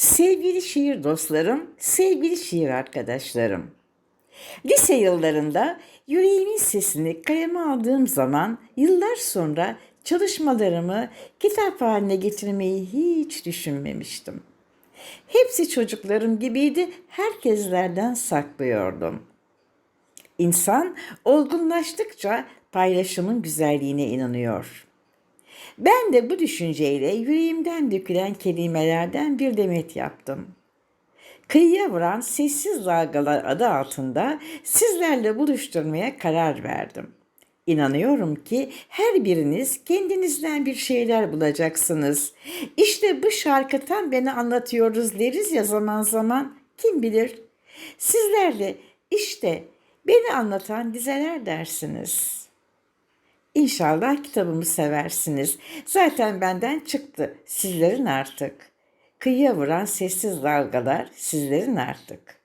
Sevgili şiir dostlarım, sevgili şiir arkadaşlarım. Lise yıllarında yüreğimin sesini kaleme aldığım zaman yıllar sonra çalışmalarımı kitap haline getirmeyi hiç düşünmemiştim. Hepsi çocuklarım gibiydi, herkeslerden saklıyordum. İnsan olgunlaştıkça paylaşımın güzelliğine inanıyor. Ben de bu düşünceyle yüreğimden dökülen kelimelerden bir demet yaptım. Kıyıya vuran Sessiz Dalgalar adı altında sizlerle buluşturmaya karar verdim. İnanıyorum ki her biriniz kendinizden bir şeyler bulacaksınız. İşte bu şarkı tam beni anlatıyoruz deriz ya zaman zaman. Kim bilir? Sizlerle işte beni anlatan dizeler dersiniz. İnşallah kitabımı seversiniz. Zaten benden çıktı. Sizlerin artık. Kıyıya vuran sessiz dalgalar sizlerin artık.